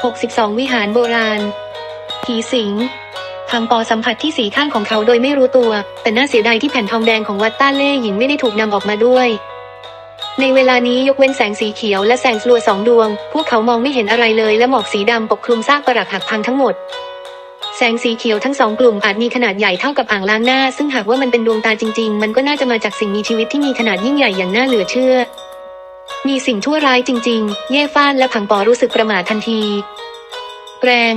62 วิหารโบราณ ผีสิงพังปอสัมผัสที่สีข้างของเขาโดยไม่รู้ตัว แต่น่าเสียดายที่แผ่นทองแดงของวัดต้าเล่หยินไม่ได้ถูกนำออกมาด้วย ในเวลานี้ยกเว้นแสงสีเขียวและแสงสลัวสองดวง พวกเขามองไม่เห็นอะไรเลยและหมอกสีดำปกคลุมซากปรักหักพังทั้งหมดแสงสีเขียวทั้งสองกลุ่มอาจมีขนาดใหญ่เท่ากับอ่างล้างหน้า ซึ่งหากว่ามันเป็นดวงตาจริง ๆ มันก็น่าจะมาจากสิ่งมีชีวิตที่มีขนาดยิ่งใหญ่อย่างน่าเหลือเชื่อ มีสิ่งชั่วร้ายจริง ๆ เย่ฟ้านและผังปอรู้สึกประหม่าทันทีแรง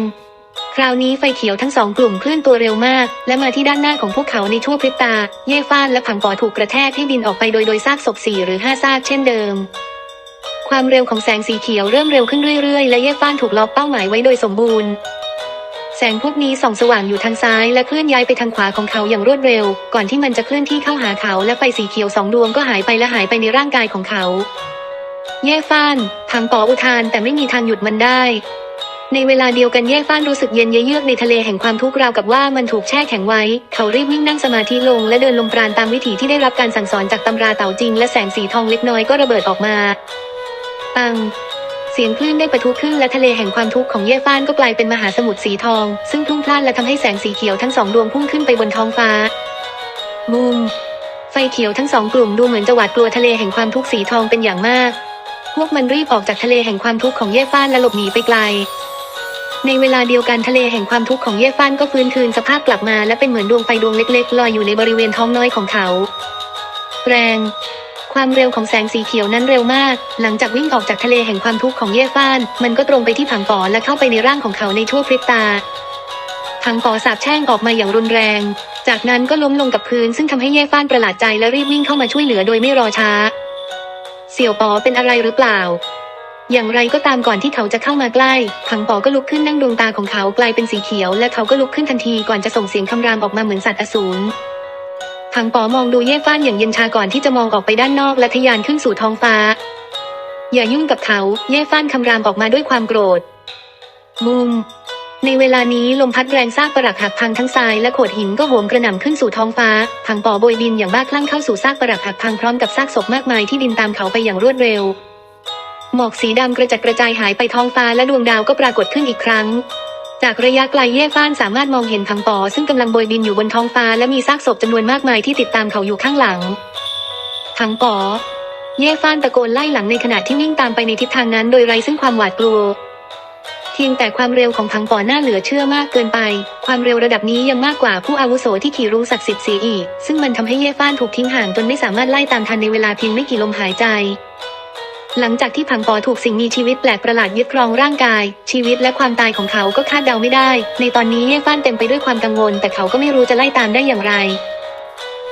คราวนี้ไฟเขียวทั้งสองกลุ่มเคลื่อนตัวเร็วมาก และมาที่ด้านหน้าของพวกเขาในชั่วพริบตา เย่ฟ้านและผังปอถูกกระแทกให้บินออกไปโดยโดยซากศพสี่หรือห้าซากเช่นเดิม ความเร็วของแสงสีเขียวเริ่มเร็วขึ้นเรื่อยๆ และเย่ฟ้านถูกล็อกเป้าหมายไว้โดยสมบูรณ์ แสงพวกนี้ส่องสว่างอยู่ทางซ้ายและเคลื่อนย้ายไปทางขวาของเขาอย่างรวดเร็ว ก่อนที่มันจะเคลื่อนที่เข้าหาเขาและไฟสีเขียวสองดวงก็หายไปและหายไปในร่างกายของเขา เย่ฟ้านทางปออุทานแต่ไม่มีทางหยุดมันได้ ในเวลาเดียวกันเย่ฟ้านรู้สึกเย็นเยือกในทะเลแห่งความทุกข์ราวกับว่ามันถูกแช่แข็งไว้ เขารีบวิ่งนั่งสมาธิลงและเดินลงปราณตามวิถีที่ได้รับการสั่งสอนจากตำราเต่าจริง และแสงสีทองเล็กน้อยก็ระเบิดออกมาปังเสียงคลื่นได้ปะทุขึ้นและทะเลแห่งความทุกข์ของเย่ฟ้านก็กลายเป็นมหาสมุทรสีทอง ซึ่งพุ่งพล่านและทำให้แสงสีเขียวทั้งสองดวงพุ่งขึ้นไปบนท้องฟ้ามุมไฟเขียวทั้งสองกลุ่มดูเหมือนจะหวาดกลัวทะเลแห่งความทุกข์สีทองเป็นอย่างมาก พวกมันรีบออกจากทะเลแห่งความทุกข์ของเย่ฟ้านและหลบหนีไปไกล ในเวลาเดียวกันทะเลแห่งความทุกข์ของเย่ฟ้านก็ฟื้นคืนสภาพกลับมาและเป็นเหมือนดวงไฟดวงเล็กๆลอยอยู่ในบริเวณท้องน้อยของเขา แรง ความเร็วของแสงสีเขียวนั้นเร็วมาก หลังจากวิ่งออกจากทะเลแห่งความทุกข์ของเย่ฟ้าน มันก็ตรงไปที่ผังปอและเข้าไปในร่างของเขาในชั่วพริบตาผังปอสาบแช่งออกมาอย่างรุนแรง จากนั้นก็ล้มลงกับพื้นซึ่งทำให้เย่ฟ้านประหลาดใจและรีบวิ่งเข้ามาช่วยเหลือโดยไม่รอช้า เสี่ยวปอเป็นอะไรหรือเปล่า อย่างไรก็ตามก่อนที่เขาจะเข้ามาใกล้ ผังปอก็ลุกขึ้นนั่งดวงตาของเขากลายเป็นสีเขียว และเขาก็ลุกขึ้นทันทีก่อนจะส่งเสียงคำรามออกมาเหมือนสัตว์อสูรผังปอมองดูเย่ฟ้านอย่างเย็นชาก่อนที่จะมองออกไปด้านนอกและทะยานขึ้นสู่ท้องฟ้า อย่ายุ่งกับเขา เย่ฟ้านคำรามออกมาด้วยความโกรธ มุม ในเวลานี้ลมพัดแรงซากปรักหักพังทั้งทรายและโขดหินก็โหมกระหน่ำขึ้นสู่ท้องฟ้าผังปอโบยบินอย่างบ้าคลั่งเข้าสู่ซากปรักหักพังพร้อมกับซากศพมากมายที่บินตามเขาไปอย่างรวดเร็ว หมอกสีดำกระจัดกระจายหายไปท้องฟ้าและดวงดาวก็ปรากฏขึ้นอีกครั้ง จากระยะไกลเย่ฟ้านสามารถมองเห็นพังปอซึ่งกำลังโบยบินอยู่บนท้องฟ้าและมีซากศพจำนวนมากมายที่ติดตามเขาอยู่ข้างหลังพังปอเย่ฟ้านตะโกนไล่หลังในขณะที่วิ่งตามไปในทิศทางนั้นโดยไร้ซึ่งความหวาดกลัว เพียงแต่ความเร็วของพังปอน่าเหลือเชื่อมากเกินไป ความเร็วระดับนี้ยังมากกว่าผู้อาวุโสที่ขี่รู้ศักดิ์สิทธิ์เสียอีก ซึ่งมันทำให้เย่ฟ้านถูกทิ้งห่างจนไม่สามารถไล่ตามทันในเวลาเพียงไม่กี่ลมหายใจหลังจากที่พังปอถูกสิ่งมีชีวิตแปลกประหลาดยึดครองร่างกาย ชีวิตและความตายของเขาก็คาดเดาไม่ได้ ในตอนนี้เย่ฟ้านเต็มไปด้วยความกังวล แต่เขาก็ไม่รู้จะไล่ตามได้อย่างไร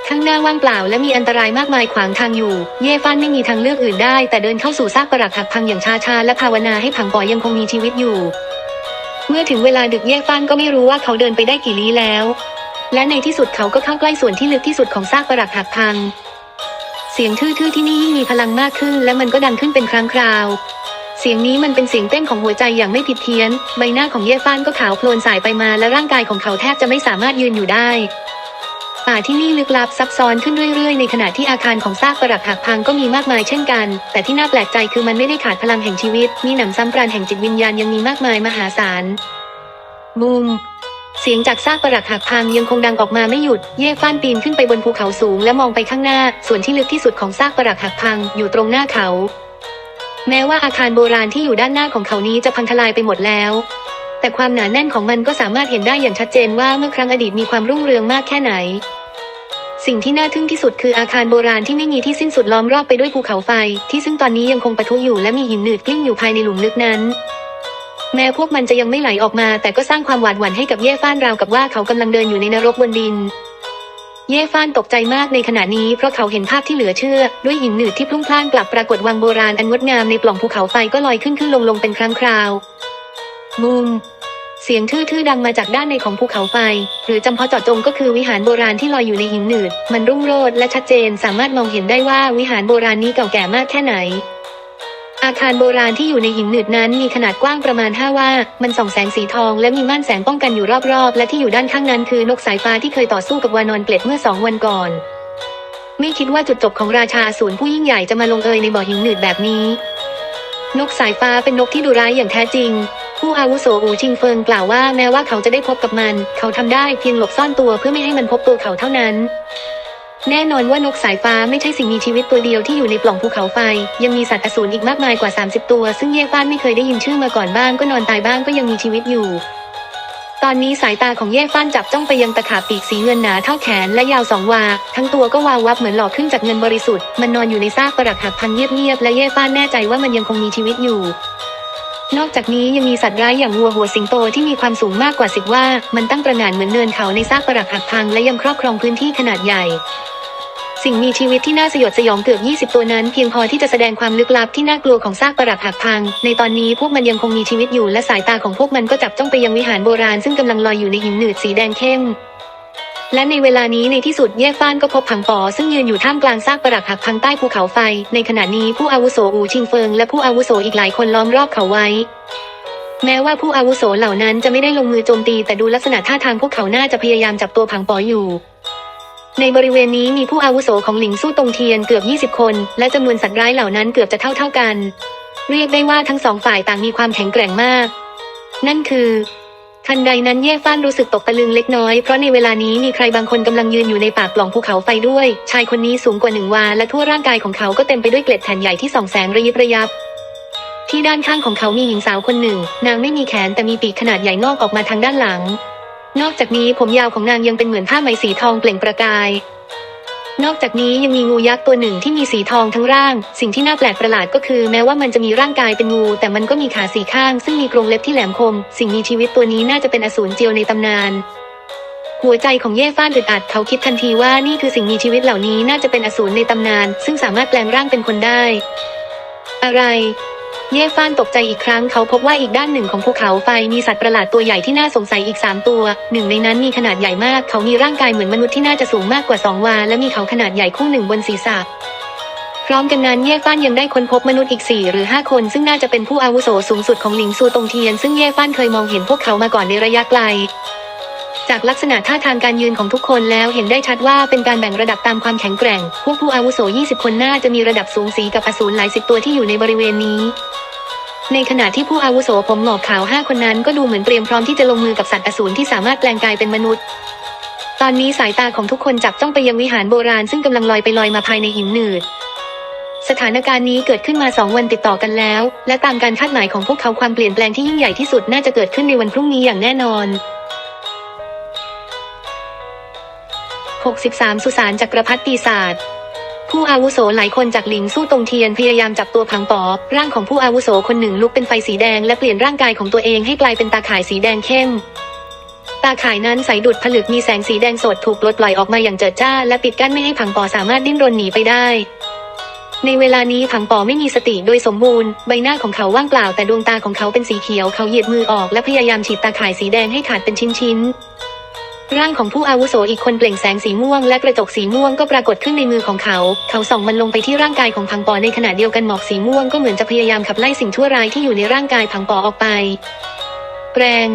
ข้างหน้าว่างเปล่าและมีอันตรายมากมายขวางทางอยู่ เย่ฟ้านไม่มีทางเลือกอื่นได้ แต่เดินเข้าสู่ซากปรักหักพังอย่างช้าๆและภาวนาให้พังปอยังคงมีชีวิตอยู่ เมื่อถึงเวลาดึกเย่ฟ้านก็ไม่รู้ว่าเขาเดินไปได้กี่ลี้แล้ว และในที่สุดเขาก็เข้าใกล้ส่วนที่ลึกที่สุดของซากปรักหักพัง เสียงทื่อๆที่นี่ยิ่งมีพลังมากขึ้น และมันก็ดังขึ้นเป็นครั้งคราวเสียงนี้มันเป็นเสียงเต้นของหัวใจอย่างไม่ผิดเพี้ยน ใบหน้าของเย่ฟ้านก็ขาวโพลนสายไปมาและร่างกายของเขาแทบจะไม่สามารถยืนอยู่ได้ ป่าที่นี่ลึกลับซับซ้อนขึ้นเรื่อยๆ ในขณะที่อาคารของซากปรักหักพังก็มีมากมายเช่นกัน แต่ที่น่าแปลกใจคือมันไม่ได้ขาดพลังแห่งชีวิต มีหนำซ้ำปราณแห่งจิตวิญญาณยังมีมากมายมหาศาลมุมเสียงจากซากปรักหักพังยังคงดังออกมาไม่หยุด เย่ฟ้านปีนขึ้นไปบนภูเขาสูงและมองไปข้างหน้า ส่วนที่ลึกที่สุดของซากปรักหักพังอยู่ตรงหน้าเขา แม้ว่าอาคารโบราณที่อยู่ด้านหน้าของเขานี้จะพังทลายไปหมดแล้ว แต่ความหนาแน่นของมันก็สามารถเห็นได้อย่างชัดเจนว่าเมื่อครั้งอดีตมีความรุ่งเรืองมากแค่ไหน สิ่งที่น่าทึ่งที่สุดคืออาคารโบราณที่ไม่มีที่สิ้นสุดล้อมรอบไปด้วยภูเขาไฟ ที่ซึ่งตอนนี้ยังคงปะทุอยู่และมีหินหนืดกลิ้งอยู่ภายในหลุมลึกนั้น แม้พวกมันจะยังไม่ไหลออกมา แต่ก็สร้างความหวาดหวั่นให้กับเย่ฟ้านราวกับว่าเขากำลังเดินอยู่ในนรกบนดิน เย่ฟ้านตกใจมากในขณะนี้เพราะเขาเห็นภาพที่เหลือเชื่อ ด้วยหินหนืดที่พลุ่งพล่านกลับปรากฏวังโบราณอันงดงามในปล่องภูเขาไฟก็ลอยขึ้นขึ้นลงลงเป็นครั้งคราวมุม เสียงทื่อๆดังมาจากด้านในของภูเขาไฟ หรือจำเพาะเจาะจงก็คือวิหารโบราณที่ลอยอยู่ในหินหนืด มันรุ่งโรจน์และชัดเจนสามารถมองเห็นได้ว่าวิหารโบราณนี้เก่าแก่มากแค่ไหน อาคารโบราณที่อยู่ในหินหนืดนั้นมีขนาดกว้างประมาณ 5 ว่า มันส่องแสงสีทองและมีม่านแสงป้องกันอยู่รอบๆ และที่อยู่ด้านข้างนั้นคือนกสายฟ้าที่เคยต่อสู้กับวานอนเกล็ดเมื่อสองวันก่อน ไม่คิดว่าจุดจบของราชาสูรผู้ยิ่งใหญ่จะมาลงเอยในบ่อหินหนืดแบบนี้ นกสายฟ้าเป็นนกที่ดุร้ายอย่างแท้จริง ผู้อาวุโสอูชิงเฟิงกล่าวว่าแม้ว่าเขาจะได้พบกับมัน เขาทำได้เพียงหลบซ่อนตัวเพื่อไม่ให้มันพบตัวเขาเท่านั้น แน่นอนว่านกสายฟ้าไม่ใช่สิ่งมีชีวิตตัวเดียวที่อยู่ในปล่องภูเขาไฟ ยังมีสัตว์อสูรอีกมากมายกว่า 30 ตัว ซึ่งเย่ฟ้านไม่เคยได้ยินชื่อมาก่อนบ้างก็นอนตายบ้างก็ยังมีชีวิตอยู่ตอนนี้สายตาของเย่ฟ้านจับจ้องไปยังตะขาบปีกสีเงินหนาเท่าแขนและยาวสองวา ทั้งตัวก็วาววับเหมือนหล่อขึ้นจากเงินบริสุทธิ์ มันนอนอยู่ในซากปรักหักพังเงียบๆและเย่ฟ้านแน่ใจว่ามันยังคงมีชีวิตอยู่ นอกจากนี้ยังมีสัตว์ร้ายอย่างวัวหัวสิงโตที่มีความสูงมากกว่าสิบว่า มันตั้งประหง่านเหมือนเนินเขาในซากปรักหักพังและยังครอบครองพื้นที่ขนาดใหญ่ สิ่งมีชีวิตที่น่าสยดสยองเกือบ 20 ตัวนั้น เพียงพอที่จะแสดงความลึกลับที่น่ากลัวของซากปรักหักพัง ในตอนนี้พวกมันยังคงมีชีวิตอยู่และสายตาของพวกมันก็จับจ้องไปยังวิหารโบราณซึ่งกำลังลอยอยู่ในหินหนืดสีแดงเข้ม และในเวลานี้ในที่สุดเย่ฟ้านก็พบผังปอซึ่งยืนอยู่ท่ามกลางซากปรักหักพังใต้ภูเขาไฟ ในขณะนี้ผู้อาวุโสอูชิงเฟิงและผู้อาวุโสอีกหลายคนล้อมรอบเขาไว้ แม้ว่าผู้อาวุโสเหล่านั้นจะไม่ได้ลงมือโจมตีแต่ดูลักษณะท่าทางพวกเขาน่าจะพยายามจับตัวผังปออยู่ในบริเวณนี้มีผู้อาวุโสของหลิงสู้ตรงเทียนเกือบ 20 คน และจำนวนสัตว์ร้ายเหล่านั้นเกือบจะเท่าเท่ากัน เรียกได้ว่าทั้งสองฝ่ายต่างมีความแข็งแกร่งมาก นั่นคือ ทันใดนั้นแย่ฟ้านรู้สึกตกตะลึงเล็กน้อย เพราะในเวลานี้มีใครบางคนกำลังยืนอยู่ในปากปล่องภูเขาไฟด้วย ชายคนนี้สูงกว่าหนึ่งวา และทั่วร่างกายของเขาก็เต็มไปด้วยเกล็ดแผ่นใหญ่ที่ส่องแสงระยิบระยับ ที่ด้านข้างของเขามีหญิงสาวคนหนึ่ง นางไม่มีแขนแต่มีปีกขนาดใหญ่งอกออกมาทางด้านหลัง นอกจากนี้ผมยาวของนางยังเป็นเหมือนผ้าไหมสีทองเปล่งประกาย นอกจากนี้ยังมีงูยักษ์ตัวหนึ่งที่มีสีทองทั้งร่าง สิ่งที่น่าแปลกประหลาดก็คือแม้ว่ามันจะมีร่างกายเป็นงู แต่มันก็มีขาสี่ข้าง ซึ่งมีกรงเล็บที่แหลมคม สิ่งมีชีวิตตัวนี้น่าจะเป็นอสูรเจียวในตำนาน หัวใจของเย่ฟ้านอึดอัดเขาคิดทันทีว่านี่คือสิ่งมีชีวิตเหล่านี้น่าจะเป็นอสูรในตำนาน ซึ่งสามารถแปลงร่างเป็นคนได้ อะไร เย่ฟ้านตกใจอีกครั้งเขาพบว่าอีกด้านหนึ่งของภูเขาไฟมีสัตว์ประหลาดตัวใหญ่ที่น่าสงสัยอีกสามตัว หนึ่งในนั้นมีขนาดใหญ่มาก เขามีร่างกายเหมือนมนุษย์ที่น่าจะสูงมากกว่าสองวา และมีเขาขนาดใหญ่คู่หนึ่งบนศีรษะพร้อมกันนั้นเย่ฟ้านยังได้ค้นพบมนุษย์อีกสี่หรือห้าคน ซึ่งน่าจะเป็นผู้อาวุโสสูงสุดของหลิงซูตงเทียน ซึ่งเย่ฟ้านเคยมองเห็นพวกเขามาก่อนในระยะไกล จากลักษณะท่าทางการยืนของทุกคนแล้วเห็นได้ชัดว่าเป็นการแบ่งระดับตามความแข็งแกร่ง พวกผู้อาวุโส 20 คนน่าจะมีระดับสูงสีกับอสูรหลายสิบตัวที่อยู่ในบริเวณนี้ ในขณะที่ผู้อาวุโสผมหงอกขาวห้าคนนั้นก็ดูเหมือนเตรียมพร้อมที่จะลงมือกับสัตว์อสูรที่สามารถแปลงกายเป็นมนุษย์ ตอนนี้สายตาของทุกคนจับจ้องไปยังวิหารโบราณซึ่งกำลังลอยไปลอยมาภายในหินหนืดสถานการณ์นี้เกิดขึ้นมาสองวันติดต่อกันแล้ว และตามการคาดหมายของพวกเขาความเปลี่ยนแปลงที่ยิ่งใหญ่ที่สุดน่าจะเกิดขึ้นในวันพรุ่งนี้อย่างแน่นอน 63 สุสานจักรพรรดิปีศาจผู้อาวุโสหลายคนจากหลิงสู้ตรงเทียนพยายามจับตัวพังปอบ ร่างของผู้อาวุโสคนหนึ่งลุกเป็นไฟสีแดงและเปลี่ยนร่างกายของตัวเองให้กลายเป็นตาข่ายสีแดงเข้ม ตาข่ายนั้นใสดุดผลึกมีแสงสีแดงสดถูกปลดปล่อยออกมาอย่างเจิดจ้า และปิดกั้นไม่ให้พังปอสามารถดิ้นรนหนีไปได้ ในเวลานี้ผังปอไม่มีสติโดยสมบูรณ์ใบหน้าของเขาว่างเปล่าแต่ดวงตาของเขาเป็นสีเขียวเขาเหยียดมือออกและพยายามฉีดตาข่ายสีแดงให้ขาดเป็นชิ้นๆ ร่างของผู้อาวุโสอีกคนเปล่งแสงสีม่วงและกระจกสีม่วงก็ปรากฏขึ้นในมือของเขา เขาส่องมันลงไปที่ร่างกายของพังปอในขณะเดียวกันหมอกสีม่วงก็เหมือนจะพยายามขับไล่สิ่งชั่วร้ายที่อยู่ในร่างกายพังปอออกไป แรง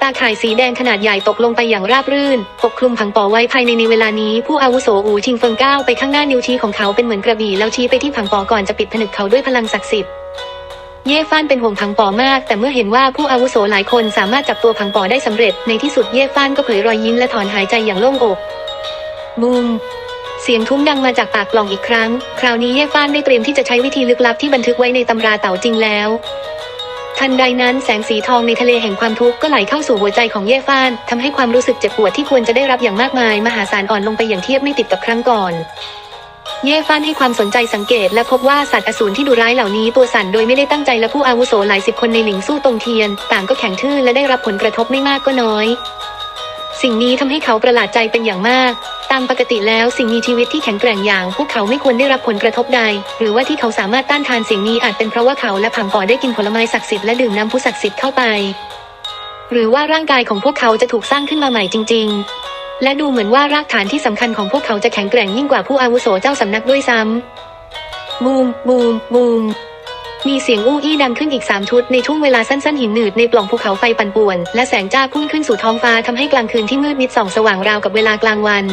ตาข่ายสีแดงขนาดใหญ่ตกลงไปอย่างราบรื่น ปกคลุมผังปอไว้ภายในในเวลานี้ ผู้อาวุโสอูชิงเฟิงก้าวไปข้างหน้านิ้วชี้ของเขาเป็นเหมือนกระบี่แล้วชี้ไปที่ผังปอก่อนจะปิดผนึกเขาด้วยพลังศักดิ์สิทธิ์ เย่ฟ้านเป็นห่วงผังปอมาก แต่เมื่อเห็นว่าผู้อาวุโสหลายคนสามารถจับตัวผังปอได้สำเร็จ ในที่สุดเย่ฟ้านก็เผยรอยยิ้มและถอนหายใจอย่างโล่งอกบูมเสียงทุ้มดังมาจากปากกล่องอีกครั้ง คราวนี้เย่ฟ้านได้เตรียมที่จะใช้วิธีลึกลับที่บันทึกไว้ในตำราเต่าจริงแล้ว ทันใดนั้นแสงสีทองในทะเลแห่งความทุกข์ก็ไหลเข้าสู่หัวใจของเย่ฟ้านทำให้ความรู้สึกเจ็บปวดที่ควรจะได้รับอย่างมากมาย มหาศาลอ่อนลงไปอย่างเทียบไม่ติดกับครั้งก่อน เย่ฟ้านให้ความสนใจสังเกตและพบว่าสัตว์อสูรที่ดุร้ายเหล่านี้ตัวสั่นโดยไม่ได้ตั้งใจและผู้อาวุโสหลายสิบคนในหลิงสู้ตรงเทียน ต่างก็แข็งทื่อและได้รับผลกระทบไม่มากก็น้อย สิ่งนี้ทำให้เขาประหลาดใจเป็นอย่างมาก ตามปกติแล้วสิ่งมีชีวิตที่แข็งแกร่งอย่าง พวกเขาไม่ควรได้รับผลกระทบใด หรือว่าที่เขาสามารถต้านทานสิ่งนี้อาจเป็นเพราะว่าเขาและผังปอได้กินผลไม้ศักดิ์สิทธิ์และดื่มน้ำผู้ศักดิ์สิทธิ์เข้าไป หรือว่าร่างกายของพวกเขาจะถูกสร้างขึ้นมาใหม่จริง ๆ และดูเหมือนว่ารากฐานที่สำคัญของพวกเขาจะแข็งแกร่งยิ่งกว่าผู้อาวุโสเจ้าสำนักด้วยซ้ำบูมบูมบูมมีเสียงอู้อี้ดังขึ้นอีกสามชุดในช่วงเวลาสั้นๆหินหนืดในปล่องภูเขาไฟปั่นป่วน และแสงจ้าพุ่งขึ้นสู่ท้องฟ้าทำให้กลางคืนที่มืดมิดส่องสว่างราวกับเวลากลางวัน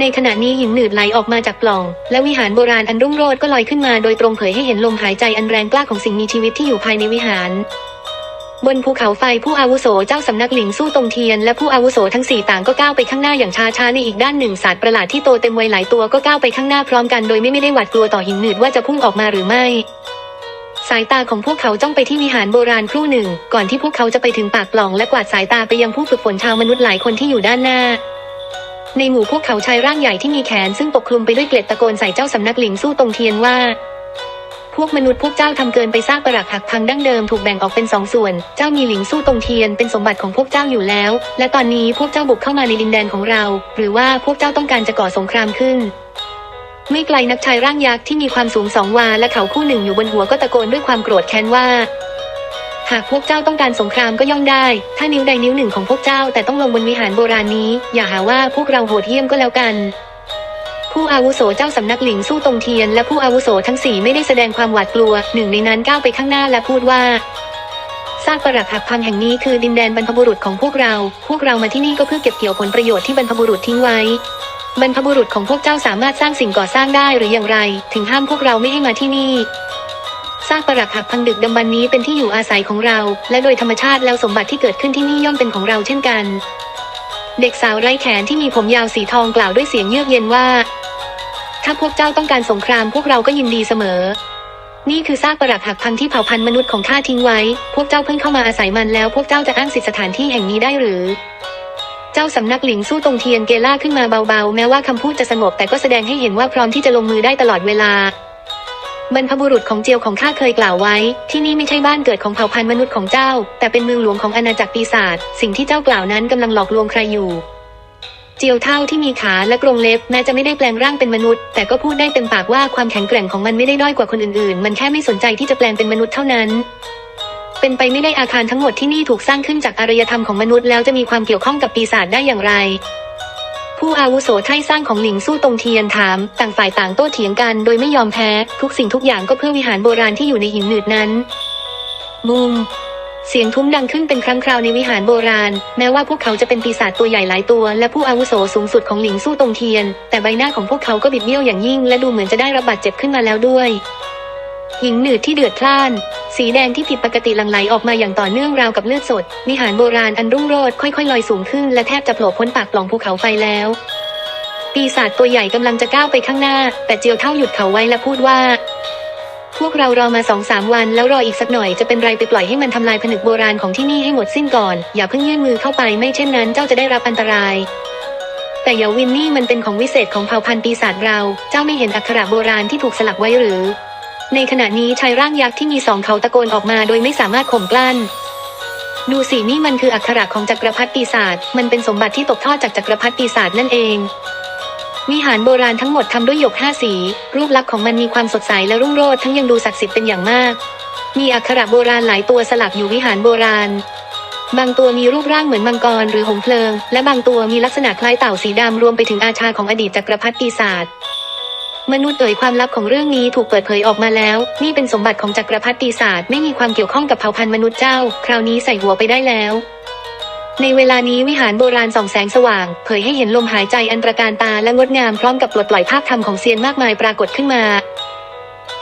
ในขณะนี้หินหนืดไหลออกมาจากปล่อง และวิหารโบราณอันรุ่งโรจน์ก็ลอยขึ้นมาโดยตรงเผยให้เห็นลมหายใจอันแรงกล้าของสิ่งมีชีวิตที่อยู่ภายในวิหาร บนภูเขาไฟผู้อาวุโสเจ้าสำนักหลิงสู้ตรงเทียนและผู้อาวุโสทั้งสี่ต่างก็ก้าวไปข้างหน้าอย่างช้าช้าๆในอีกด้านหนึ่งสัตว์ประหลาดที่โตเต็มวัยหลายตัวก็ก้าวไปข้างหน้าพร้อมกันโดยไม่ไม่ได้หวาดกลัวต่อหินหนืดว่าจะพุ่งออกมาหรือไม่ สายตาของพวกเขาจ้องไปที่วิหารโบราณครู่หนึ่ง ก่อนที่พวกเขาจะไปถึงปากปล่องและกวาดสายตาไปยังผู้ฝึกฝนชาวมนุษย์หลายคนที่อยู่ด้านหน้าในหมู่พวกเขาชายร่างใหญ่ที่มีแขนซึ่งปกคลุมไปด้วยเกล็ดตะโกนใส่เจ้าสำนักหลิงสู้ตรงเทียนว่า พวกมนุษย์พวกเจ้าทำเกินไปสร้างปรักหักพังดั้งเดิมถูกแบ่งออกเป็นสองส่วน เจ้ามีหลิงสู้ตรงเทียนเป็นสมบัติของพวกเจ้าอยู่แล้ว และตอนนี้พวกเจ้าบุกเข้ามาในดินแดนของเรา หรือว่าพวกเจ้าต้องการจะก่อสงครามขึ้นไม่ไกลนักชายร่างยักษ์ที่มีความสูงสองวาและเขาคู่หนึ่งอยู่บนหัวก็ตะโกนด้วยความโกรธแค้นว่า หากพวกเจ้าต้องการสงครามก็ย่อมได้ ถ้านิ้วใดนิ้วหนึ่งของพวกเจ้าแต่ต้องลงบนวิหารโบราณนี้ อย่าหาว่าพวกเราโหดเหี้ยมก็แล้วกัน ผู้อาวุโสเจ้าสำนักหลิงสู้ตรงเทียนและผู้อาวุโสทั้งสี่ไม่ได้แสดงความหวาดกลัว หนึ่งในนั้นก้าวไปข้างหน้าและพูดว่าซากปรักหักพังแห่งนี้คือดินแดนบรรพบุรุษของพวกเรา พวกเรามาที่นี่ก็เพื่อเก็บเกี่ยวผลประโยชน์ที่บรรพบุรุษทิ้งไว้ บรรพบุรุษของพวกเจ้าสามารถสร้างสิ่งก่อสร้างได้หรืออย่างไร ถึงห้ามพวกเราไม่ให้มาที่นี่ซากปรักหักพังดึกดำบรรนี้เป็นที่อยู่อาศัยของเรา และโดยธรรมชาติแล้วสมบัติที่เกิดขึ้นที่นี่ย่อมเป็นของเราเช่นกัน เด็กสาวไร้แขนที่มีผมยาวสีทองกล่าวด้วยเสียงเยือกเย็นว่า ถ้าพวกเจ้าต้องการสงครามพวกเราก็ยินดีเสมอ นี่คือซากปรักหักพังที่เผ่าพันธุ์มนุษย์ของข้าทิ้งไว้ พวกเจ้าเพิ่งเข้ามาอาศัยมันแล้ว พวกเจ้าจะอ้างสิทธิสถานที่แห่งนี้ได้หรือ เจ้าสำนักหลิงสู้ตรงเทียนเกล่าขึ้นมาเบาๆ แม้ว่าคำพูดจะสงบแต่ก็แสดงให้เห็นว่าพร้อมที่จะลงมือได้ตลอดเวลาบรรพบุรุษของเจียวของข้าเคยกล่าวไว้ ที่นี่ไม่ใช่บ้านเกิดของเผ่าพันธุ์มนุษย์ของเจ้า แต่เป็นเมืองหลวงของอาณาจักรปีศาจสิ่งที่เจ้ากล่าวนั้นกำลังหลอกลวงใครอยู่ เจียวเท่าที่มีขาและกรงเล็บแม้จะไม่ได้แปลงร่างเป็นมนุษย์ แต่ก็พูดได้เต็มปากว่าความแข็งแกร่งของมันไม่ได้ด้อยกว่าคนอื่นๆ มันแค่ไม่สนใจที่จะแปลงเป็นมนุษย์เท่านั้น เป็นไปไม่ได้อาคารทั้งหมดที่นี่ถูกสร้างขึ้นจากอารยธรรมของมนุษย์แล้วจะมีความเกี่ยวข้องกับปีศาจได้อย่างไร ผู้อาวุโสไท่สร้างของหลิงสู้ตรงเทียนถาม ต่างฝ่ายต่างโต้เถียงกัน โดยไม่ยอมแพ้ ทุกสิ่งทุกอย่างก็เพื่อวิหารโบราณที่อยู่ในหินหนืดนั้น มุม เสียงทุ้มดังขึ้นเป็นครั้งคราวในวิหารโบราณ แม้ว่าพวกเขาจะเป็นปีศาจตัวใหญ่หลายตัว และผู้อาวุโสสูงสุดของหลิงสู้ตรงเทียน แต่ใบหน้าของพวกเขาก็บิดเบี้ยวอย่างยิ่ง และดูเหมือนจะได้รับบาดเจ็บขึ้นมาแล้วด้วยหินหนืดที่เดือดพล่าน สีแดงที่ผิดปกติหลั่งไหลออกมาอย่างต่อเนื่องราวกับเลือดสด วิหารโบราณอันรุ่งโรจน์ค่อยๆลอยสูงขึ้นและแทบจะโผล่พ้นปากปล่องภูเขาไฟแล้ว ปีศาจตัวใหญ่กำลังจะก้าวไปข้างหน้า แต่เจียวเท่าหยุดเขาไว้และพูดว่า พวกเรารอมาสองสามวันแล้วรออีกสักหน่อยจะเป็นไรไปปล่อยให้มันทำลายผนึกโบราณของที่นี่ให้หมดสิ้นก่อน อย่าเพิ่งยื่นมือเข้าไปไม่เช่นนั้นเจ้าจะได้รับอันตราย แต่อย่าวินนี่มันเป็นของวิเศษของเผ่าพันธุ์ปีศาจเรา เจ้าไม่เห็นอักขระโบราณที่ถูกสลักไว้หรือ ในขณะนี้ชายร่างยักษ์ที่มีสองเขาตะโกนออกมาโดยไม่สามารถข่มกลั้น ดูสินี่มันคืออักขระของจักรพรรดิปีศาจมันเป็นสมบัติที่ตกทอดจากจักรพรรดิปีศาจนั่นเอง วิหารโบราณทั้งหมดทำด้วยหยกห้าสี รูปลักษณ์ของมันมีความสดใสและรุ่งโรจน์ทั้งยังดูศักดิ์สิทธิ์เป็นอย่างมาก มีอักขระโบราณหลายตัวสลักอยู่วิหารโบราณ บางตัวมีรูปร่างเหมือนมังกรหรือหงเพลิง และบางตัวมีลักษณะคล้ายเต่าสีดำรวมไปถึงอาชาของอดีตจักรพรรดิปีศาจมนุษย์เอ่ยความลับของเรื่องนี้ถูกเปิดเผยออกมาแล้ว นี่เป็นสมบัติของจักรพรรดิปีศาจไม่มีความเกี่ยวข้องกับเผ่าพันธุ์มนุษย์เจ้า คราวนี้ใส่หัวไปได้แล้ว ในเวลานี้วิหารโบราณส่องแสงสว่าง เผยให้เห็นลมหายใจอันตรการตาและงดงามพร้อมกับปลดปล่อยภาพธรรมของเซียนมากมายปรากฏขึ้นมา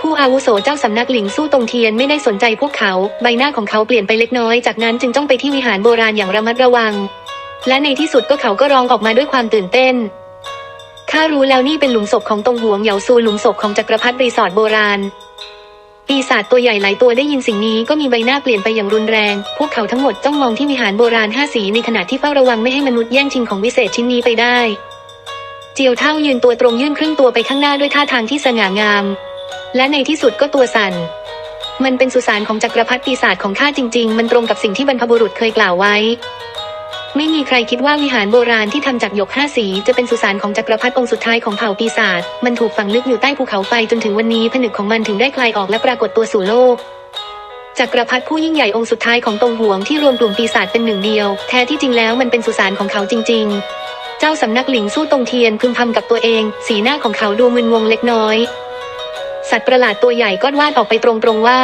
ผู้อาวุโสเจ้าสำนักหลิงสู้ตรงเทียนไม่ได้สนใจพวกเขา ใบหน้าของเขาเปลี่ยนไปเล็กน้อยจากนั้นจึงจ้องไปที่วิหารโบราณอย่างระมัดระวัง และในที่สุดก็เขาก็ร้องออกมาด้วยความตื่นเต้นข้ารู้แล้วนี่เป็นหลุมศพของตรงหวงเหยาซูหลุมศพของจักรพรรดิรีสอร์ทโบราณ ปีศาจตัวใหญ่หลายตัวได้ยินสิ่งนี้ก็มีใบหน้าเปลี่ยนไปอย่างรุนแรง พวกเขาทั้งหมดจ้องมองที่วิหารโบราณห้าสีในขณะที่เฝ้าระวังไม่ให้มนุษย์แย่งชิงของวิเศษชิ้นนี้ไปได้ เจียวเท่ายืนตัวตรงยื่นครึ่งตัวไปข้างหน้าด้วยท่าทางที่สง่างาม และในที่สุดก็ตัวสั่น มันเป็นสุสานของจักรพรรดิปีศาจของข้าจริง ๆ มันตรงกับสิ่งที่บรรพบุรุษเคยกล่าวไว้ ไม่มีใครคิดว่าวิหารโบราณที่ทำจากหยกห้าสี จะเป็นสุสานของจักรพรรดิองค์สุดท้ายของเผ่าปีศาจ มันถูกฝังลึกอยู่ใต้ภูเขาไฟจนถึงวันนี้ผนึกของมันถึงได้คลายออกและปรากฏตัวสู่โลกจักรพรรดิผู้ยิ่งใหญ่องค์สุดท้ายของตงหวงที่รวมกลุ่มปีศาจเป็นหนึ่งเดียว แท้ที่จริงแล้วมันเป็นสุสานของเขาจริง ๆ เจ้าสำนักหลิงสู้ตงเทียนพึมพำกับตัวเอง สีหน้าของเขาดูมึนงงเล็กน้อย สัตว์ประหลาดตัวใหญ่ก็วาดออกไปตรงๆว่า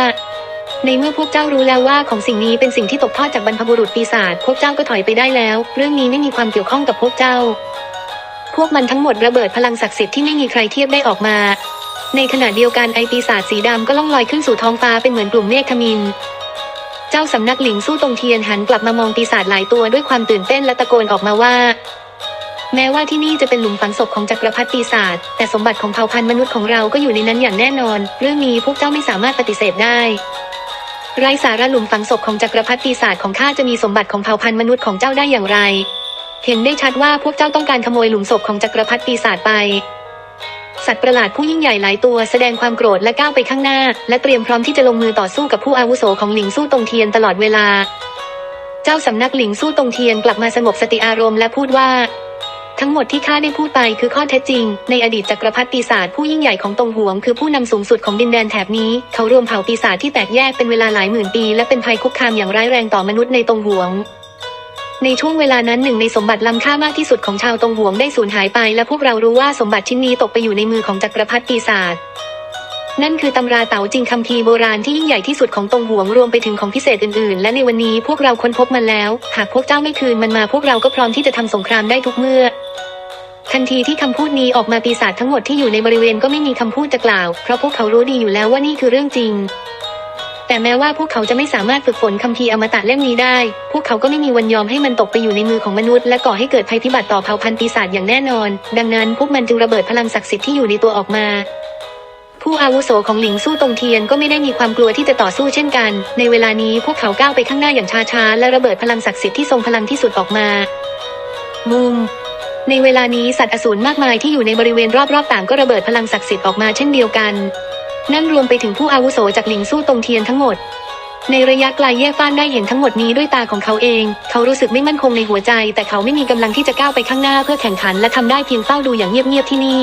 ในเมื่อพวกเจ้ารู้แล้วว่าของสิ่งนี้เป็นสิ่งที่ตกทอดจากบรรพบุรุษปีศาจพวกเจ้าก็ถอยไปได้แล้ว เรื่องนี้ไม่มีความเกี่ยวข้องกับพวกเจ้า พวกมันทั้งหมดระเบิดพลังศักดิ์สิทธิ์ที่ไม่มีใครเทียบได้ออกมา ในขณะเดียวกันไอปีศาจสีดำก็ล่องลอยขึ้นสู่ท้องฟ้าเป็นเหมือนกลุ่มเมฆขมินเจ้าสำนักหลิงสู้ตรงเทียนหันกลับมามองปีศาจหลายตัวด้วยความตื่นเต้นและตะโกนออกมาว่า แม้ว่าที่นี่จะเป็นหลุมฝังศพของจักรพรรดิปีศาจแต่สมบัติของเผ่าพันธุ์มนุษย์ของเราก็อยู่ในนั้นอย่างแน่นอน เรื่องนี้พวกเจ้าไม่สามารถปฏิเสธได้ ไรสาระหลุมฝังศพของจักรพรรดิปีศาจของข้าจะมีสมบัติของเผ่าพันธุ์มนุษย์ของเจ้าได้อย่างไร เห็นได้ชัดว่าพวกเจ้าต้องการขโมยหลุมศพของจักรพรรดิปีศาจไป สัตว์ประหลาดผู้ยิ่งใหญ่หลายตัวแสดงความโกรธและก้าวไปข้างหน้า และเตรียมพร้อมที่จะลงมือต่อสู้กับผู้อาวุโสของหลิงสู้ตรงเทียนตลอดเวลา เจ้าสำนักหลิงสู้ตรงเทียนกลับมาสงบสติอารมณ์และพูดว่า ทั้งหมดที่ข้าได้พูดไปคือข้อเท็จจริง ในอดีตจักรพรรดิปีศาจผู้ยิ่งใหญ่ของตงหวงคือผู้นำสูงสุดของดินแดนแถบนี้ เขารวมเผ่าปีศาจที่แตกแยกเป็นเวลาหลายหมื่นปี และเป็นภัยคุกคามอย่างร้ายแรงต่อมนุษย์ในตงหวงในช่วงเวลานั้นหนึ่งในสมบัติล้ำค่ามากที่สุดของชาวตงหวงได้สูญหายไป และพวกเรารู้ว่าสมบัติชิ้นนี้ตกไปอยู่ในมือของจักรพรรดิปีศาจนั่นคือตำราเต๋าจริงคัมภีร์โบราณที่ยิ่งใหญ่ที่สุดของตงหวงรวมไปถึงของพิเศษอื่นๆ และในวันนี้พวกเราค้นพบมันแล้ว หากพวกเจ้าไม่คืนมันมาพวกเราก็พร้อมที่จะทำสงครามได้ทุกเมื่อ ทันทีที่คำพูดนี้ออกมาปีศาจทั้งหมดที่อยู่ในบริเวณก็ไม่มีคำพูดจะกล่าว เพราะพวกเขารู้ดีอยู่แล้วว่านี่คือเรื่องจริง แต่แม้ว่าพวกเขาจะไม่สามารถฝึกฝนคัมภีร์อมตะเล่มนี้ได้ พวกเขาก็ไม่มีวันยอมให้มันตกไปอยู่ในมือของมนุษย์และก่อให้เกิดภัยพิบัติต่อเผ่าพันธุ์ปีศาจอย่างแน่นอน ดังนั้นพวกมันจึงระเบิดพลังศักดิ์สิทธิ์ที่อยู่ในตัวออกมาผู้อาวุโสของหลิงสู้ตรงเทียนก็ไม่ได้มีความกลัวที่จะต่อสู้เช่นกัน ในเวลานี้พวกเขาก้าวไปข้างหน้าอย่างช้าๆ และระเบิดพลังศักดิ์สิทธิ์ที่ทรงพลังที่สุดออกมา มุม ในเวลานี้สัตว์อสูรมากมายที่อยู่ในบริเวณรอบๆต่างก็ระเบิดพลังศักดิ์สิทธิ์ออกมาเช่นเดียวกัน นั่นรวมไปถึงผู้อาวุโสจากหลิงสู้ตรงเทียนทั้งหมด ในระยะไกลแย่ฟ้านได้เห็นทั้งหมดนี้ด้วยตาของเขาเอง เขารู้สึกไม่มั่นคงในหัวใจ แต่เขาไม่มีกำลังที่จะก้าวไปข้างหน้าเพื่อแข่งขันและทำได้เพียงเฝ้าดูอย่างเงียบๆที่นี่